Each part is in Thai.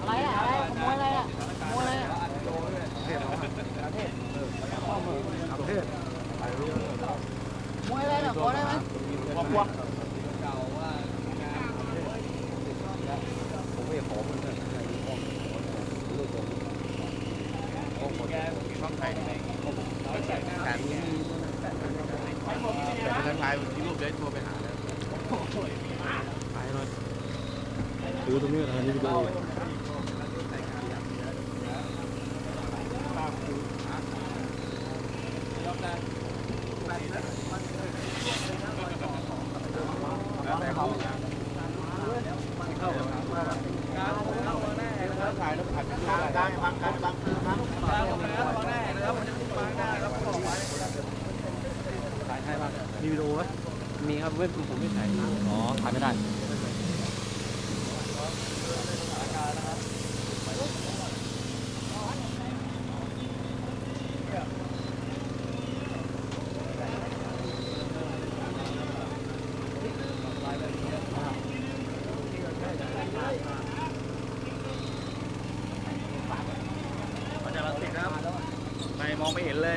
อะไรอะอะไรขโมยอะไรอะขโมยอะไรอะประเทศขโมยอะไรอะขอได้ไหมขอมันเลยโอ้โห ช่องไทยในการนี้แต่เป็นทายที่รูปได้โทรไปหาแล้วไปหน่อยดูตรงนี้นะนี่ดู มีวิดีโอไหมมีครับเว็บผมไม่ถ่ายอ๋อถ่ายไม่ได้ มันจะรังสิตครับไม่ม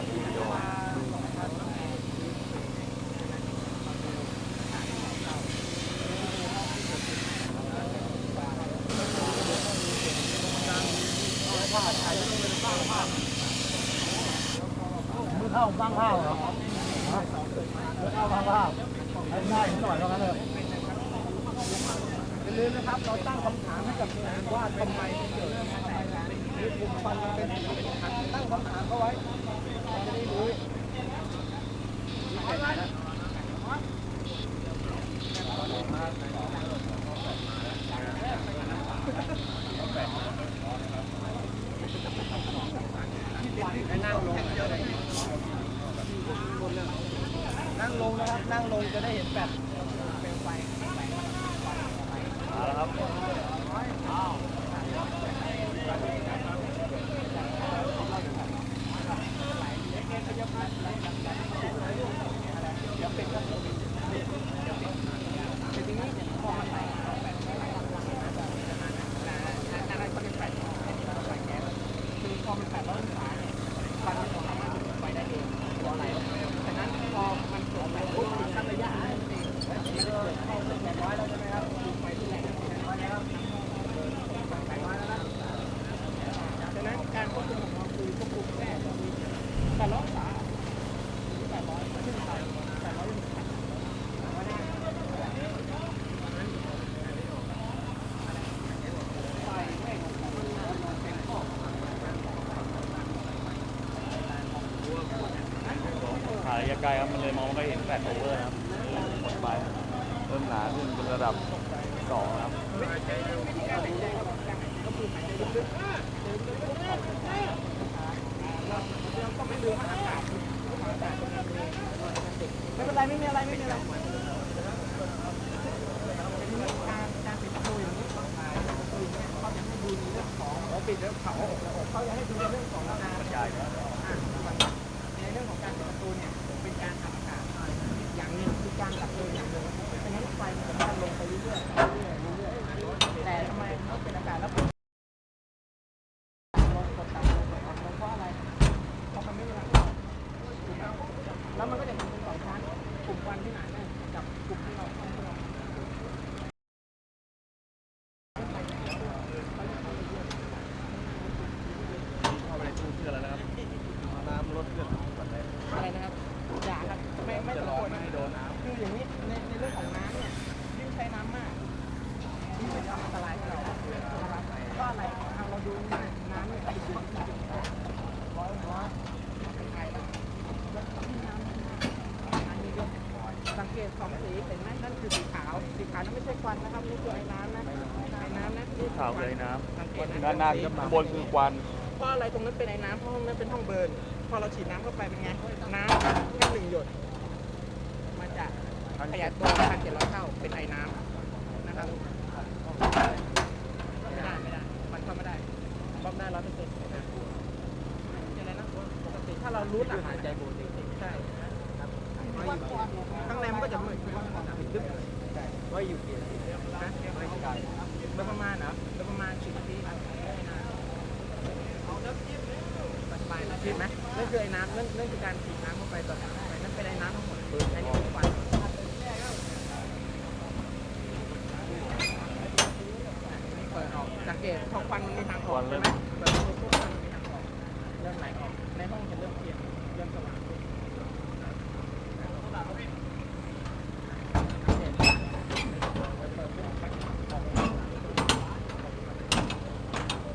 รขึ้นครับมือเข้าบ้างข้าวเหรอมือเข้าบ้างข้าวให้ได้หน่อยเท่านั้นเลยอย่าลืมนะครับ เราตั้งคำถามให้กับว่าทำไมถึงเกิด มีกลุ่มควันเป็นตั้งคำถามเขาไว้จะได้รู้นั่งลงนะครับ นั่งลงจะได้เห็นแบบมาล้วครับ ฉะนั้นการควบคุมของเราคือควบคุมแค่แต่ร้อยองศาแปดร้อยขึ้นไปแปดร้อยไฟไม่ของมันเป็นข้อ ถ่ายระยะไกลครับมันเลยมองไม่เห็นแฟลชโอเวอร์นะครับหมดไปเริ่มหนาขึ้นเป็นระดับสองครับ ไม่เป็นไรไม่มีอะไรไม่มีอะไรการการปิดประตูอย่างนี้ประตูอย่างนี้เขาจะให้ดูในเรื่องของเขา ปิดแล้วเขาเขาจะให้ดูในเรื่องของนานใหญ่ในเรื่องของการปิดประตูเนี่ย รอไม่โดนน้คืออย่างนี้ในในเรื่องของน้ำเนี่ยยิ่งใช้น้ำมากยิ่งเป็นอันตรายให้เรานะครับก็อะไรทางเราดูเนี่น้ำเนี่ยำสังเกตสองสีเห็นไหมนั่นคือสีขาวสีขาวนั่นไม่ใช่ควันนะครับนี่คือไอ้น้ำนะไอ้น้ำนะำนี่ขาวเลยน้ำด้านหน้าข้างบนคือควันเพราะอะไรตรงนั้นเป็นไอ้น้ำเพราะห้องนั้นเป็นห้องเบิร์นพอเราฉีดน้ำเข้าไปเป็นไงน้ำแค่หนึ่งหยด จะขยายตัวพันเจ็ดร้อยเท่าเป็นไอ้น้ำนะครับไม่ได้ไม่ได้ มันเข้าไม่ได้บล็อกได้ร้อยเปอร์เซ็นต์อะไรนะปกติถ้าเรารู้อาหารใจปกติใช่ข้างในมันก็จะมืดดึ๊บว่าอยู่กี่นาทีนะไม่ไกลโดยประมาณเหรอโดยประมาณสิบนาทีครับสบายนะฉีดไหมนั่นคือไอ้น้ำนั่นนั่นคือการฉีดน้ำเข้าไปตอนำเข้าไปนั่นเป็นไอ้น้ำทั้งหมดไอ้นี่คือควันเปิดออกสัง เกตพอควันมันมีทางออกใช่ไหมเปิดประตูปุ๊บควันมันมีทางออกเริ่มไหลออกในห้องจะเริ่มเปลี่ยนเริ่มสว่างขึ้น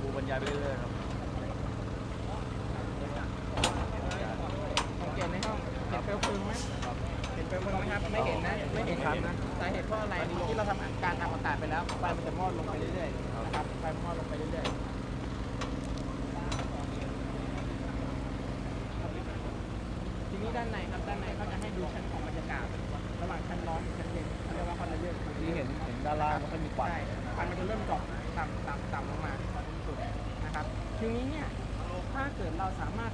ดูบรรยายไปเรื่อยๆครับ สังเกตในห้องเห็นเปลวเพลิงไหมเห็นเปลวเพลิง ไหมครับไม่เห็นนะไม่เห็นครับนะสาเหตุเพราะอะไรที่เราทำการทำอากาศไปแล้วไฟมันจะมอดลงไปเรื่อยๆนะครับไฟมันมอดลงไปเรื่อยๆทีนี้ด้านในครับด้านในเขาจะให้ดูชั้นของบรรยากาศระหว่างชั้นร้อนกับชั้นเย็นเขาเรียกว่าคอนเลอร์ที่เห็นเห็นด้านล่างมันก็มีควันใช่ควันมันจะเริ่มดรอปต่ำต่ำต่ำลงมาตรงสุดนะครับทีนี้เนี่ยถ้าเกิดเราสามารถ